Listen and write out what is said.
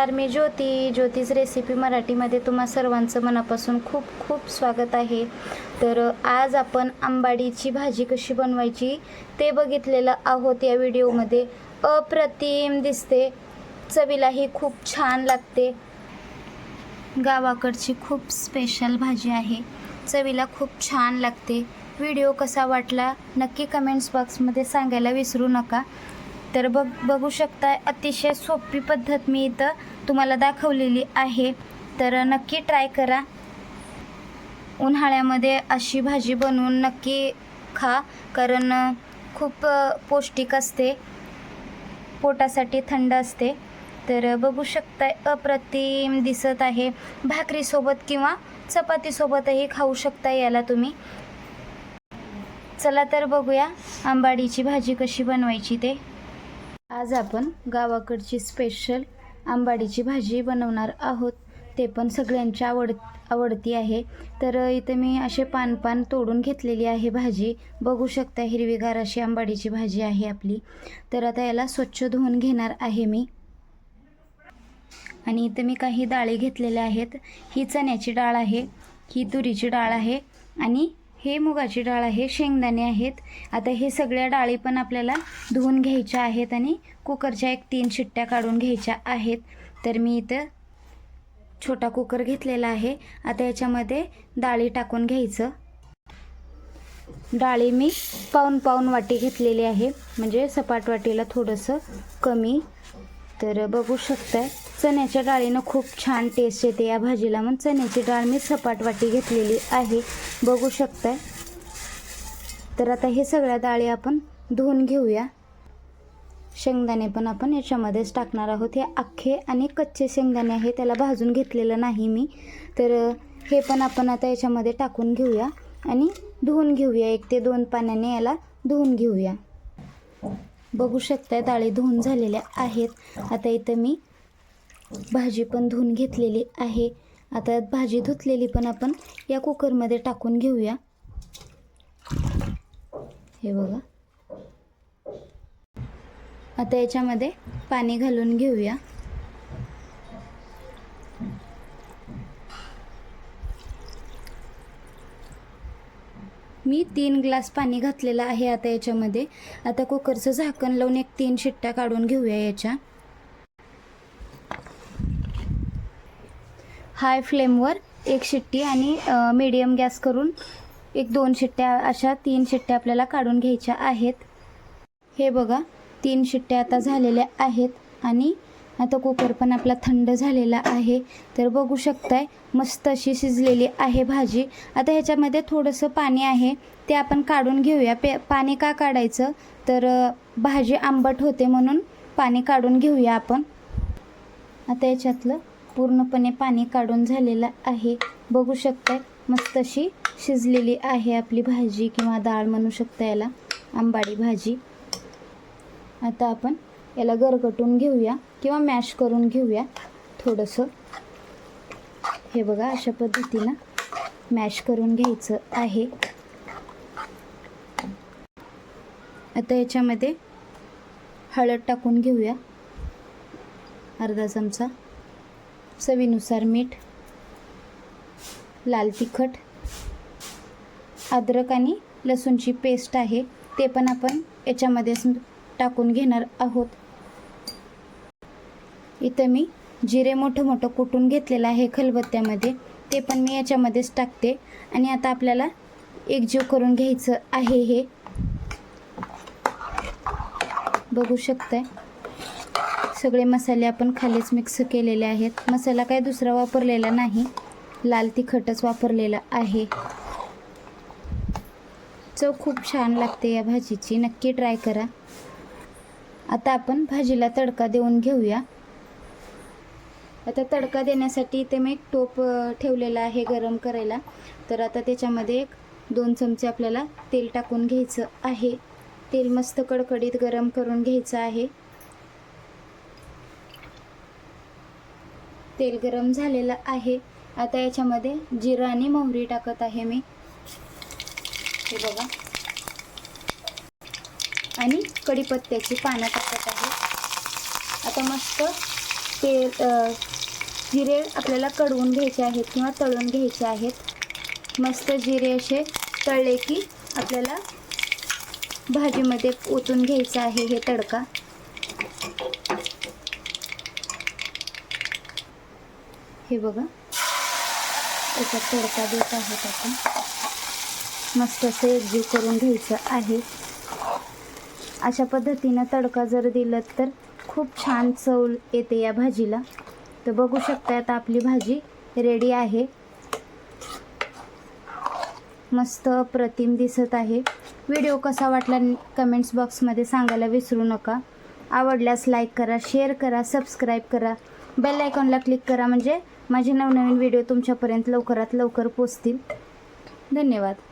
नमस्कार मी ज्योती. ज्योतिष रेसिपी मराठीमध्ये तुम्हा सर्वांचं मनापासून खूप खूप स्वागत आहे. तर आज आपण आंबाडीची भाजी कशी बनवायची ते बघितलेलं आहोत या व्हिडिओमध्ये. अप्रतिम दिसते. चवीलाही खूप छान लागते. गावाकडची खूप स्पेशल भाजी आहे. चवीला खूप छान लागते. व्हिडिओ कसा वाटला नक्की कमेंट्स बॉक्समध्ये सांगायला विसरू नका. तर बघ बघू शकता अतिशय सोपी पद्धत मी इथं तुम्हाला दाखवलेली आहे. तर नक्की ट्राय करा. उन्हाळ्यामध्ये अशी भाजी बनवून नक्की खा कारण खूप पौष्टिक असते. पोटासाठी थंड असते. तर बघू शकताय अप्रतिम दिसत आहे. भाकरीसोबत किंवा चपातीसोबतही खाऊ शकता याला तुम्ही. चला तर बघूया आंबाडीची भाजी कशी बनवायची ते. आज आपण गावाकडची स्पेशल आंबाडीची भाजी बनवणार आहोत. ते पण सगळ्यांची आवड आवडती आहे. तर इथे मी असे पान पान तोडून घेतलेली आहे भाजी. बघू शकता हिरवीगार अशी आंबाडीची भाजी आहे आपली. तर आता याला स्वच्छ धुवून घेणार आहे मी. आणि इथे मी काही डाळी घेतलेल्या आहेत. ही चण्याची डाळ आहे. ही तुरीची डाळ आहे. आणि हे मुगाची डाळ आहे शेंगदाणे आहेत. आता हे सगळ्या डाळी पण आपल्याला धुवून घ्यायच्या आहेत आणि कुकरच्या एक तीन शिट्ट्या काढून घ्यायच्या आहेत. तर मी इथं छोटा कुकर घेतलेला आहे. आता याच्यामध्ये डाळी टाकून घ्यायचं. डाळी मी पाऊन पाऊन वाटी घेतलेली आहे. म्हणजे सपाट वाटीला थोडंसं कमी. तर बघू शकताय. चण्याच्या डाळीनं खूप छान टेस्ट येते या भाजीला. मग चण्याची डाळ मी सपाट वाटी घेतलेली आहे. बघू शकताय. तर आता हे सगळ्या डाळी आपण धुवून घेऊया. शेंगदाणे पण आपण याच्यामध्येच टाकणार आहोत. हे अख्खे आणि कच्चे शेंगदाणे आहे त्याला भाजून घेतलेलं नाही मी. तर हे पण आपण आता याच्यामध्ये टाकून घेऊया आणि धुवून घेऊया. एक ते दोन पाण्याने याला धुवून घेऊया. बघू शकता डाळी धुवून झालेल्या आहेत. आता इथं मी भाजी पण धुवून घेतलेली आहे. आता भाजी धुतलेली पण आपण या कुकरमध्ये टाकून घेऊया. हे बघा. आता याच्यामध्ये पाणी घालून घेऊया. मी तीन ग्लास पाणी घातलेलं आहे आता याच्यामध्ये. आता कुकरचं झाकण लावून एक तीन शिट्ट्या काढून घेऊया याच्या. हाय फ्लेमवर एक शिट्टी आणि मीडियम गॅस करून एक दोन शिट्ट्या अशा तीन शिट्ट्या आपल्याला काढून घ्यायच्या आहेत. हे बघा तीन शिट्ट्या आता झालेल्या आहेत आणि आता कुकर पण आपला थंड झालेला आहे. तर बघू शकताय मस्त अशी शिजलेली आहे भाजी. आता ह्याच्यामध्ये थोडंसं पाणी आहे ते आपण काढून घेऊया. पे पाणी का काढायचं? तर भाजी आंबट होते म्हणून पाणी काढून घेऊया आपण. आता याच्यातलं पूर्णपणे पाणी काढून झालेलं आहे. बघू शकताय मस्त अशी शिजलेली आहे आपली भाजी किंवा डाळ म्हणू शकता याला आंबाडी भाजी. आता आपण याला गरगटून घेऊया किंवा मॅश करून घेऊया थोडंसं. हे बघा अशा पद्धतीनं मॅश करून घ्यायचं आहे. आता याच्यामध्ये हळद टाकून घेऊया. अर्धा चमचा. चवीनुसार मीठ लाल तिखट अद्रक आणि लसूणची पेस्ट आहे. ते पण आपण याच्यामध्येच टाकून घेणार आहोत. इथं मी जिरे मोठं मोठं कुटून घेतलेलं आहे खलबत्त्यामध्ये. ते पण मी याच्यामध्येच टाकते. आणि आता आपल्याला एकजीव करून घ्यायचं आहे हे. बघू शकताय. सगळे मसाले आपण खालीच मिक्स केलेले आहेत. मसाला काय दुसरा वापरलेला नाही. लाल तिखटच वापरलेला आहे. चव खूप छान लागते या भाजीची. नक्की ट्राय करा. आता आपण भाजीला तडका देऊन घेऊया. आता तडका देण्यासाठी इथे मी एक टोप ठेवलेला आहे गरम करायला. तर आता त्याच्यामध्ये एक दोन चमचे आपल्याला तेल टाकून घ्यायचं आहे. तेल मस्त कडकडीत गरम करून घ्यायचं आहे. तेल गरम झालेलं आहे. आता याच्यामध्ये जिरं आणि मोहरी टाकत आहे मी. हे बघा. आणि कढीपत्त्याची पानं टाकत आहे. आता मस्त तेल जिरे आपल्याला कडवून घ्यायचे आहेत किंवा तळून घ्यायचे आहेत. मस्त जिरे असे तळले की आपल्याला भाजीमध्ये ओतून घ्यायचं आहे हे तडका. हे बघा. त्याचा तडका देत आहोत आपण. मस्त असं एकजीव करून घ्यायचं आहे. अशा पद्धतीनं तडका जर दिलं तर खूप छान चव येते या भाजीला. तर बघू शकता आता आपली भाजी रेडी आहे. मस्त प्रतिम दिसत आहे. व्हिडिओ कसा वाटला कमेंट्स बॉक्समध्ये सांगायला विसरू नका. आवडल्यास लाईक करा शेअर करा सबस्क्राईब करा. बेल आयकॉनला क्लिक करा म्हणजे माझे नवनवीन व्हिडिओ तुमच्यापर्यंत लवकरात लवकर पोचतील. धन्यवाद.